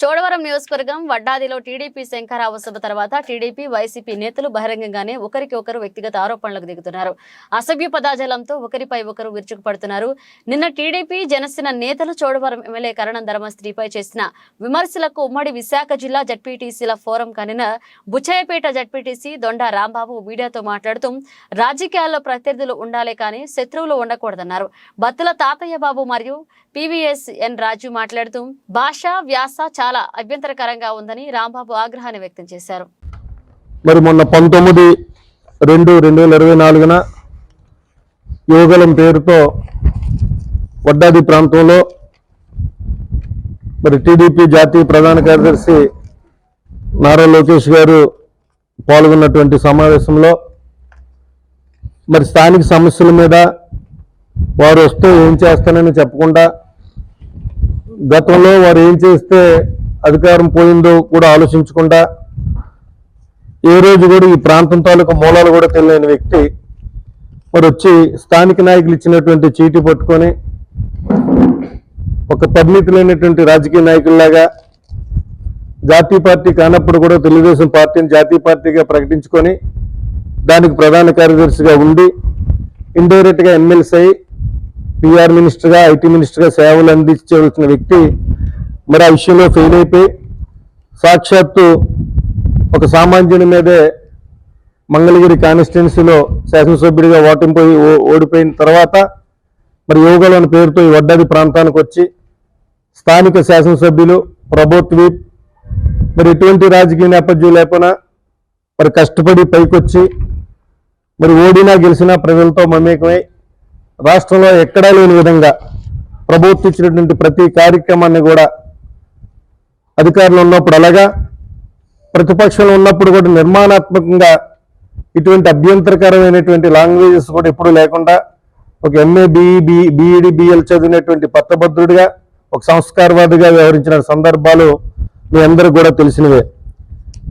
చోడవరం నియోజకవర్గం వడ్డాదిలో టీడీపీ శంకరావ సభ తర్వాత TDP YCP నేతలు బహిరంగంగానే ఒకరికి ఒకరు వ్యక్తిగత ఆరోపణలకు దిగుతున్నారు. అసభ్య పదాజలంతో ఒకరిపై ఒకరు విరుచుకుపడుతున్నారు. నిన్న టీడీపీ జనసేన నేతలు చోడవరం ఎమ్మెల్యే కరణం ధర్మశ్రీపై చేసిన విమర్శలకు ఉమ్మడి విశాఖ జిల్లా జడ్పీటీసీల ఫోరం కనిన బుచ్చయ్యపేట జడ్పీటీసీ దొండ రాంబాబు మీడియాతో మాట్లాడుతూ రాజకీయాల్లో ప్రత్యర్థులు ఉండాలే కానీ శత్రువులు ఉండకూడదన్నారు. బత్తుల తాతయ్య బాబు మరియు పీవీఎస్ ఎన్ రాజు మాట్లాడుతూ భాష వ్యాస చాలా అభ్యంతరకరంగా ఉందని రాంబాబు ఆగ్రహాన్ని వ్యక్తం చేశారు. మరి మొన్న పంతొమ్మిది రెండు రెండు వేల ఇరవై నాలుగున యోగలం పేరుతో వడ్డాది ప్రాంతంలో మరి టీడీపీ జాతీయ ప్రధాన కార్యదర్శి నారా లోకేష్ గారు పాల్గొన్నటువంటి సమావేశంలో మరి స్థానిక సమస్యల మీద వారు వస్తే ఏం చేస్తానని చెప్పకుండా గతంలో వారు ఏం చేస్తే అధికారం పోయిందో కూడా ఆలోచించకుండా ఏ రోజు కూడా ఈ ప్రాంతం తాలూకా మూలాలు కూడా తెలియని వ్యక్తి మరి వచ్చి స్థానిక నాయకులు ఇచ్చినటువంటి చీటీ పట్టుకొని ఒక పరిణితి లేనటువంటి రాజకీయ నాయకుల్లాగా జాతీయ పార్టీ కానప్పుడు కూడా తెలుగుదేశం పార్టీని జాతీయ పార్టీగా ప్రకటించుకొని దానికి ప్రధాన కార్యదర్శిగా ఉండి ఇండైరెక్ట్గా ఎమ్మెల్సీ అయి పిఆర్ మినిస్టర్గా ఐటీ మినిస్టర్గా సేవలు అందించవలసిన వ్యక్తి మరి ఆ విషయంలో ఫెయిల్ అయిపోయి సాక్షాత్తు ఒక సామాన్యుని మీదే మంగళగిరి కాన్స్టిట్యున్సీలో శాసనసభ్యుడిగా ఓటింపోయి ఓడిపోయిన తర్వాత మరి యోగలు అనే పేరుతో ఈ వడ్డాది ప్రాంతానికి వచ్చి స్థానిక శాసనసభ్యులు ప్రభుత్వీప్ మరి ఎటువంటి రాజకీయ నేపథ్యం లేకుండా మరి కష్టపడి పైకొచ్చి మరి ఓడినా గెలిచినా ప్రజలతో మమేకమై రాష్ట్రంలో ఎక్కడా లేని విధంగా ప్రభుత్వం ఇచ్చినటువంటి ప్రతి కార్యక్రమాన్ని కూడా అధికారులు ఉన్నప్పుడు అలాగా ప్రతిపక్షంలో ఉన్నప్పుడు కూడా నిర్మాణాత్మకంగా ఇటువంటి అభ్యంతరకరమైనటువంటి లాంగ్వేజెస్ కూడా ఎప్పుడు లేకుండా ఒక MA BE B BEd BL చదివినటువంటి పట్టభద్రుడిగా ఒక సంస్కారవాదిగా వ్యవహరించిన సందర్భాలు మీ అందరికి కూడా తెలిసినవే.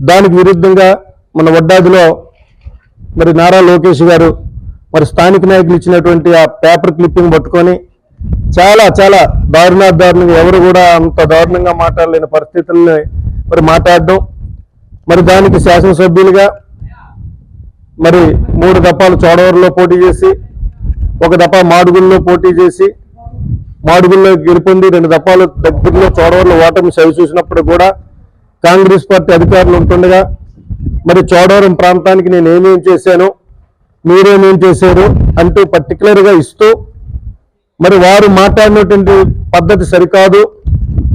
దానికి విరుద్ధంగా మన వడ్డాదిలో మరి నారా లోకేష్ గారు మరి స్థానిక నాయకులు ఇచ్చినటువంటి ఆ పేపర్ క్లిప్పింగ్ పట్టుకొని చాలా చాలా దారుణా దారుణంగా ఎవరు కూడా అంత దారుణంగా మాట్లాడలేని పరిస్థితుల్ని మరి మాట్లాడడం. మరి దానికి శాసనసభ్యులుగా మరి మూడు దఫాలు చోడవరంలో పోటీ చేసి ఒక దఫా మాడుగుల్లో పోటీ చేసి మాడుగుల్లో గెలుపొంది రెండు దఫాలు దగ్గరలో చోడవరంలో ఓటమి సవి చూసినప్పుడు కూడా కాంగ్రెస్ పార్టీ అధికారులు ఉంటుండగా మరి చోడవరం ప్రాంతానికి నేను ఏమేం చేశాను మీరేమేం చేశారు అంటూ పర్టికులర్గా ఇస్తూ మరి వారు మాట్లాడినటువంటి పద్ధతి సరికాదు.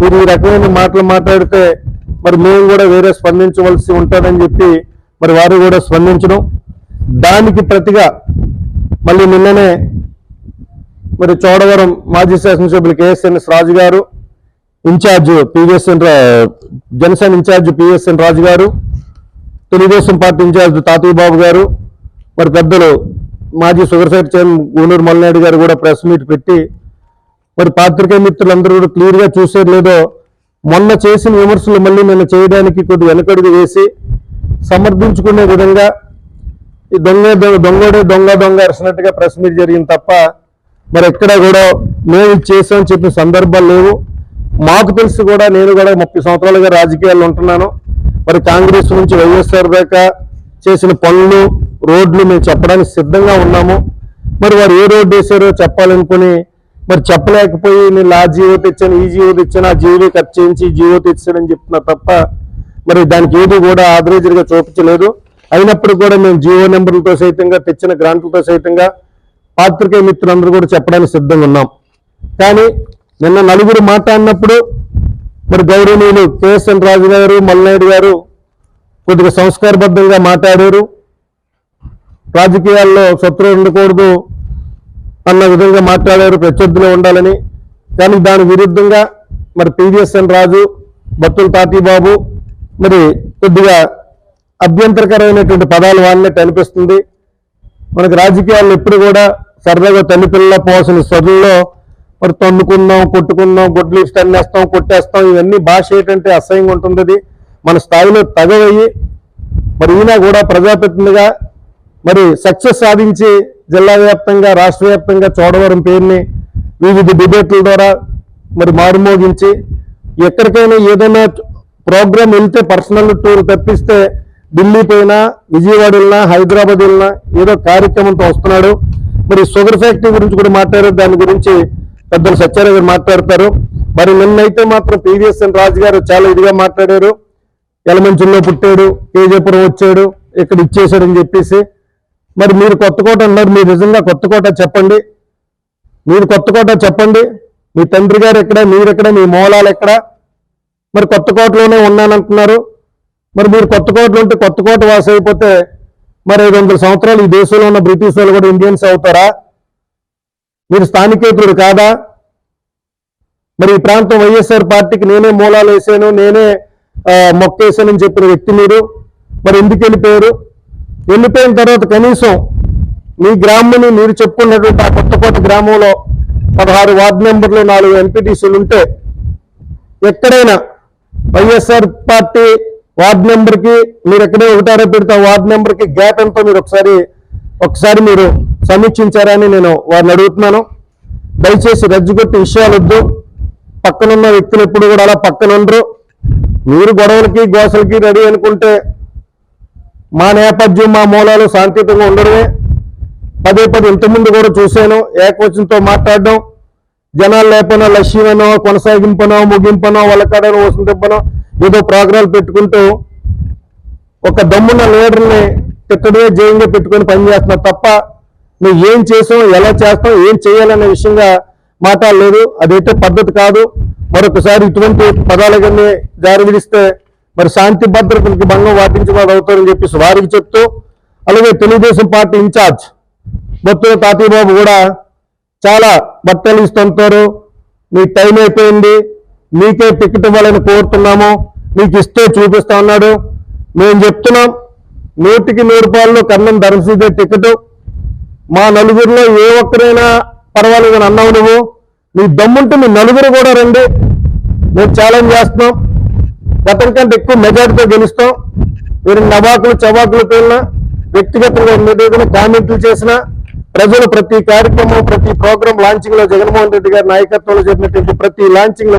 మీరు ఈ రకమైన మాటలు మాట్లాడితే మరి మేము కూడా వేరే స్పందించవలసి ఉంటుందని చెప్పి మరి వారు కూడా స్పందించడం. దానికి ప్రతిగా మళ్ళీ నిన్ననే మరి చోడవరం మాజీ శాసనసభ్యులు KSNS Raju garu incharge PVSN Janasena incharge PVSN Raju garu Telugu Desam party incharge తాతయ్య బాబు గారు మరి పెద్దలు మాజీ సుగరసైట్ చైర్మన్ గూనూరు మల్లనాయుడు గారు కూడా ప్రెస్ మీట్ పెట్టి మరి పాత్రికేయ మిత్రులందరూ కూడా క్లియర్గా చూసేది లేదో మొన్న చేసిన విమర్శలు మళ్ళీ నిన్న చేయడానికి కొద్ది వెనకడుగు వేసి సమర్థించుకునే విధంగా ఈ దొంగ దొంగ దొంగడే దొంగ దొంగ అరిసినట్టుగా ప్రెస్ మీట్ జరిగింది తప్ప మరి ఎక్కడ కూడా మేము ఇది చేసామని చెప్పిన సందర్భాలు లేవు. మాకు తెలిసి కూడా నేను కూడా ముప్పై సంవత్సరాలుగా రాజకీయాల్లో ఉంటున్నాను. మరి కాంగ్రెస్ నుంచి వైఎస్ఆర్ దాకా చేసిన పనులు రోడ్లు మేము చెప్పడానికి సిద్ధంగా ఉన్నాము. మరి వారు ఏ రోడ్డు వేసారో చెప్పాలనుకుని మరి చెప్పలేకపోయి నేను ఆ జీవో తెచ్చాను ఈ జీవో తెచ్చాను ఆ జీవో ఖర్చు చేయించి జీవో తెచ్చాడని చెప్తున్నా తప్ప మరి దానికి ఏది కూడా ఆదరేజర్గా చూపించలేదు. అయినప్పుడు కూడా మేము జియో నెంబర్లతో సైతంగా తెచ్చిన గ్రాంట్లతో సైతంగా పాత్రికేయ మిత్రులందరూ కూడా చెప్పడానికి సిద్ధంగా ఉన్నాం. కానీ నిన్న నలుగురు మాట్లాడినప్పుడు మరి గౌరవనీయులు కేఎస్ఎన్ రాజు గారు మల్నాయుడు గారు కొద్దిగా సంస్కారబద్ధంగా మాట్లాడారు. రాజకీయాల్లో శత్రువు ఉండకూడదు అన్న విధంగా మాట్లాడారు ప్రత్యర్థులు ఉండాలని. కానీ దాని విరుద్ధంగా మరి పివిఎస్ఎన్ రాజు బత్తుల తాతీబాబు మరి కొద్దిగా అభ్యంతరకరమైనటువంటి పదాలు వాడినట్టు అనిపిస్తుంది. మనకు రాజకీయాల్లో ఎప్పుడు కూడా సరదాగా తల్లి పిల్లల పోసిన సదుల్లో మరి తన్నుకుందాం కొట్టుకుందాం గుడ్లు తన్నేస్తాం కొట్టేస్తాం ఇవన్నీ భాష ఏంటంటే అసహ్యంగా ఉంటుంది మన స్థాయిలో తగవయ్యి మరి ఈయన కూడా ప్రజాప్రతినిధిగా మరి సక్సెస్ సాధించి జిల్లా వ్యాప్తంగా రాష్ట్ర వ్యాప్తంగా చోడవరం పేరుని వివిధ డిబేట్ల ద్వారా మరి మారుమోగించి ఎక్కడికైనా ఏదైనా ప్రోగ్రామ్ వెళ్తే పర్సనల్ టూర్ తప్పిస్తే ఢిల్లీ పోయినా విజయవాడ వెళ్ళినా హైదరాబాద్ వెళ్ళినా ఏదో కార్యక్రమంతో వస్తున్నాడు. మరి షుగర్ ఫ్యాక్టరీ గురించి కూడా మాట్లాడారు. దాని గురించి పెద్దలు సత్యారావు గారు మాట్లాడతారు. మరి నిన్నైతే మాత్రం పివిఎస్ఎన్ రాజు గారు చాలా ఇదిగా మాట్లాడారు. ఎలమంచుల్లో పుట్టాడు కేజీపురం వచ్చాడు ఇక్కడ ఇచ్చేసాడని చెప్పేసి మరి మీరు కొత్తకోట అన్నారు మీరు నిజంగా కొత్తకోట చెప్పండి. మీరు కొత్తకోట చెప్పండి. మీ తండ్రి గారు ఎక్కడ మీరెక్కడ మీ మూలాలు ఎక్కడ? మరి కొత్తకోటలోనే ఉన్నానంటున్నారు. మరి మీరు కొత్తకోటలో ఉంటే కొత్తకోట వాస అయిపోతే మరి ఐదు వందల సంవత్సరాలు ఈ దేశంలో ఉన్న బ్రిటిష్ వాళ్ళు కూడా ఇండియన్స్ అవుతారా? మీరు స్థానికేతుడు కాదా? మరి ఈ ప్రాంతం వైఎస్ఆర్ పార్టీకి నేనే మూలాలు వేసాను నేనే ఆ, మొక్కేసానని చెప్పిన వ్యక్తి మీరు. మరి ఎందుకు వెళ్ళిపోయారు? వెళ్ళిపోయిన తర్వాత కనీసం మీ గ్రామని మీరు చెప్పుకున్నటువంటి ఆ కొత్తకోట గ్రామంలో పదహారు వార్డు మెంబర్లు నాలుగు ఎంపీటీసీలు ఉంటే ఎక్కడైనా వైఎస్ఆర్ పార్టీ వార్డు నెంబర్కి మీరు ఎక్కడే ఒకటారో పెడితే వార్డు మెంబర్కి గ్యాప్ ఎంతో మీరు ఒకసారి ఒకసారి మీరు సమీక్షించారని నేను వారిని అడుగుతున్నాను. దయచేసి రజ్జుగొట్టి విషయాలు వద్దు. పక్కనున్న వ్యక్తులు ఎప్పుడు కూడా అలా పక్కన ఉండరు మీరు గొడవలకి గోసలకి రెడీ అనుకుంటే మా నేపథ్యం మా మూలాలు శాంతియుతంగా ఉండడమే. పదే పదే ఇంతకుముందు కూడా చూశాను. ఏకవచనంతో మాట్లాడడం జనాలు లేపనో లక్ష్యమనో కొనసాగింపనో ముగింపనో వలకాడనో వసంతింపనో ఏదో ప్రోగ్రాలు పెట్టుకుంటూ ఒక దమ్మున్న లీడర్ని తిట్టడమే జయంగా పెట్టుకొని పనిచేస్తున్నావు తప్ప నువ్వు ఏం చేసావు ఎలా చేస్తావు ఏం చేయాలనే విషయంగా మాట్లాడలేదు. అదైతే పద్ధతి కాదు. మరొకసారి ఇటువంటి పదాలన్నీ జారి విడిస్తే మరి శాంతి భద్రతలకు భంగం వాటించబడి అవుతారని చెప్పేసి వారికి చెప్తూ అలాగే తెలుగుదేశం పార్టీ ఇన్ఛార్జ్ బొత్తుల తాతీబాబు కూడా చాలా బట్టలు ఇస్తుంటారు నీ టైం అయిపోయింది. మీకే టికెట్ ఇవ్వాలని కోరుతున్నాము. మీకు ఇస్తే చూపిస్తా ఉన్నాడు మేము చెప్తున్నాం. నూటికి నూరు రూపాయలు కన్నం ధరసీదే టికెట్. మా నలుగురిలో ఏ ఒక్కరైనా పర్వాలేదు అని అన్నావు నువ్వు. నీ దమ్ముంటే మీ నలుగురు కూడా రండి. మేము ఛాలెంజ్ చేస్తున్నాం. గతం కంటే ఎక్కువ మెజార్టీతో గెలుస్తాం. మీరు నవాకులు చవాకులు పేలినా వ్యక్తిగతంగా మీరు ఏదైనా కామెంట్లు చేసినా ప్రజలు ప్రతి కార్యక్రమం ప్రతి ప్రోగ్రాం లాంచింగ్లో జగన్మోహన్ రెడ్డి గారి నాయకత్వంలో జరిగినటువంటి ప్రతి లాంచింగ్లో